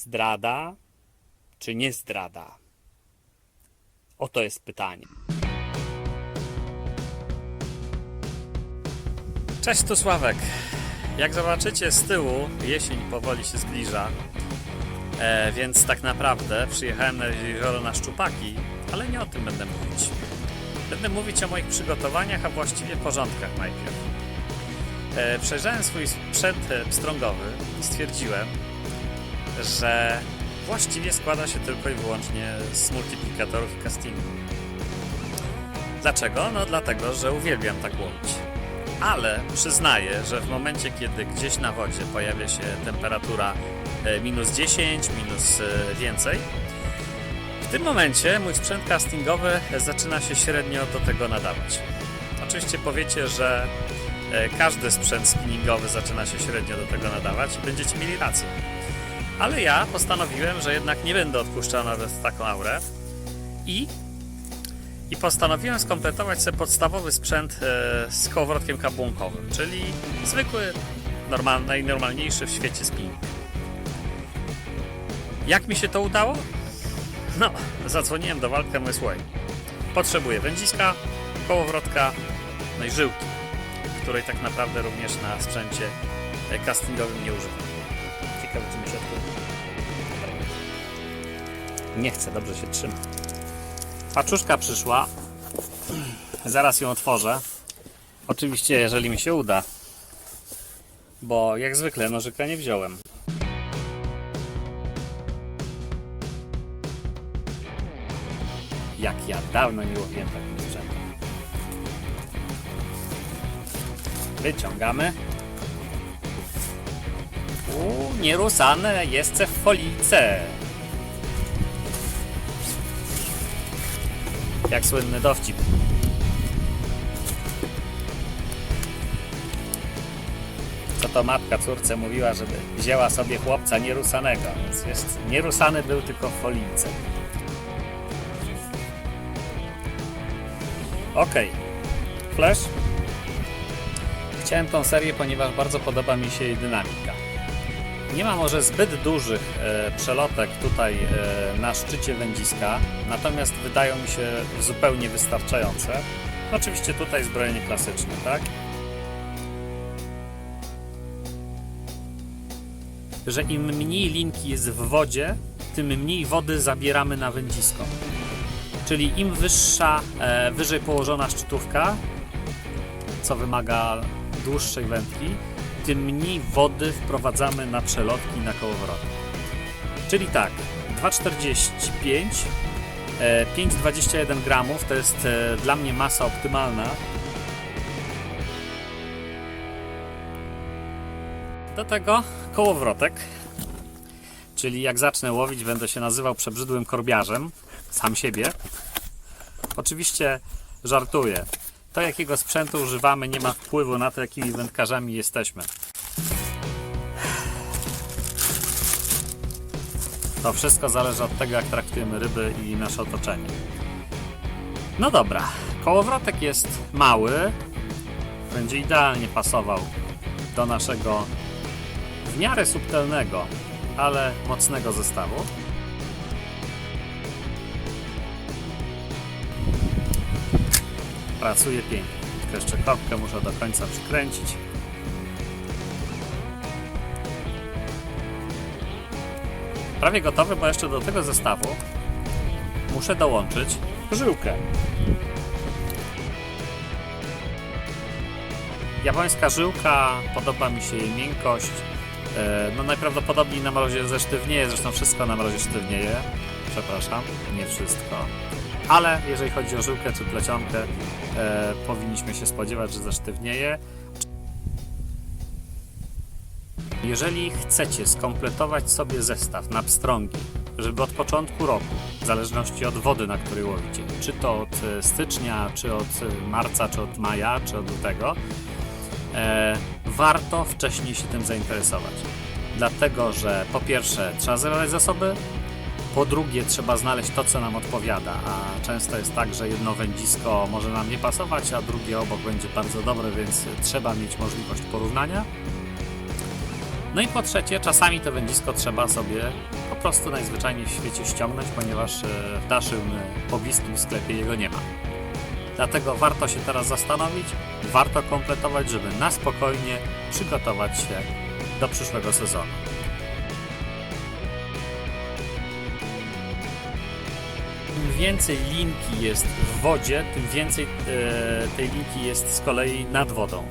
Zdrada czy nie zdrada? Oto jest pytanie. Cześć, tu Sławek. Jak zobaczycie z tyłu, jesień powoli się zbliża, e, więc tak naprawdę przyjechałem na jezioro na szczupaki, ale nie o tym będę mówić. Będę mówić o moich przygotowaniach, a właściwie porządkach najpierw. E, przejrzałem swój sprzęt e, pstrągowy i stwierdziłem, że właściwie składa się tylko i wyłącznie z multiplikatorów i castingu. Dlaczego? No dlatego, że uwielbiam tak łowić. Ale przyznaję, że w momencie, kiedy gdzieś na wodzie pojawia się temperatura e, minus 10, minus e, więcej, w tym momencie mój sprzęt castingowy zaczyna się średnio do tego nadawać. Oczywiście powiecie, że e, każdy sprzęt spinningowy zaczyna się średnio do tego nadawać i będziecie mieli rację. Ale ja postanowiłem, że jednak nie będę odpuszczał nawet taką aurę i, i postanowiłem skompletować sobie podstawowy sprzęt e, z kołowrotkiem kabłonkowym, czyli zwykły, normal, najnormalniejszy w świecie spinning. Jak mi się to udało? No, zadzwoniłem do Walka MSWay. Potrzebuję wędziska, kołowrotka, no i żyłki, której tak naprawdę również na sprzęcie e, castingowym nie używam. Nie chcę, dobrze się trzyma. Paczuszka przyszła. Zaraz ją otworzę. Oczywiście, jeżeli mi się uda. Bo jak zwykle nożyka nie wziąłem. Jak ja dawno nie łowiłem takim sprzętem. Wyciągamy. Nierusane jest w folice. Jak słynny dowcip. Co to matka córce mówiła, żeby wzięła sobie chłopca nierusanego. Więc jest, nierusany był tylko w folice. Ok. Flash. Chciałem tą serię, ponieważ bardzo podoba mi się jej dynamika. Nie ma może zbyt dużych e, przelotek tutaj e, na szczycie wędziska, natomiast wydają mi się zupełnie wystarczające. Oczywiście tutaj zbrojenie klasyczne, tak? Że im mniej linki jest w wodzie, tym mniej wody zabieramy na wędzisko. Czyli im wyższa, e, wyżej położona szczytówka, co wymaga dłuższej wędki, tym mniej wody wprowadzamy na przelotki na kołowrotek. Czyli tak, 2,45, e, 5,21 gramów to jest e, dla mnie masa optymalna. Do tego kołowrotek, czyli jak zacznę łowić, będę się nazywał przebrzydłym korbiarzem, sam siebie. Oczywiście żartuję. To, jakiego sprzętu używamy, nie ma wpływu na to, jakimi wędkarzami jesteśmy. To wszystko zależy od tego, jak traktujemy ryby i nasze otoczenie. No dobra, kołowrotek jest mały, będzie idealnie pasował do naszego w miarę subtelnego, ale mocnego zestawu. Pracuje pięknie. Tylko jeszcze kopkę muszę do końca przykręcić. Prawie gotowy, bo jeszcze do tego zestawu muszę dołączyć żyłkę. Japońska żyłka, podoba mi się jej miękkość. E, No najprawdopodobniej na mrozie zesztywnieje, zresztą wszystko na mrozie sztywnieje. Przepraszam, nie wszystko. Ale jeżeli chodzi o żyłkę czy plecionkę, e, powinniśmy się spodziewać, że zesztywnieje. Jeżeli chcecie skompletować sobie zestaw na pstrągi, żeby od początku roku, w zależności od wody, na której łowicie, czy to od e, stycznia, czy od e, marca, czy od maja, czy od lutego, e, warto wcześniej się tym zainteresować. Dlatego, że po pierwsze trzeba zebrać zasoby, po drugie, trzeba znaleźć to, co nam odpowiada, a często jest tak, że jedno wędzisko może nam nie pasować, a drugie obok będzie bardzo dobre, więc trzeba mieć możliwość porównania. No i po trzecie, czasami to wędzisko trzeba sobie po prostu najzwyczajniej w świecie ściągnąć, ponieważ e, w naszym pobliskim sklepie jego nie ma. Dlatego warto się teraz zastanowić, warto kompletować, żeby na spokojnie przygotować się do przyszłego sezonu. im więcej linki jest w wodzie, tym więcej e, tej linki jest z kolei nad wodą.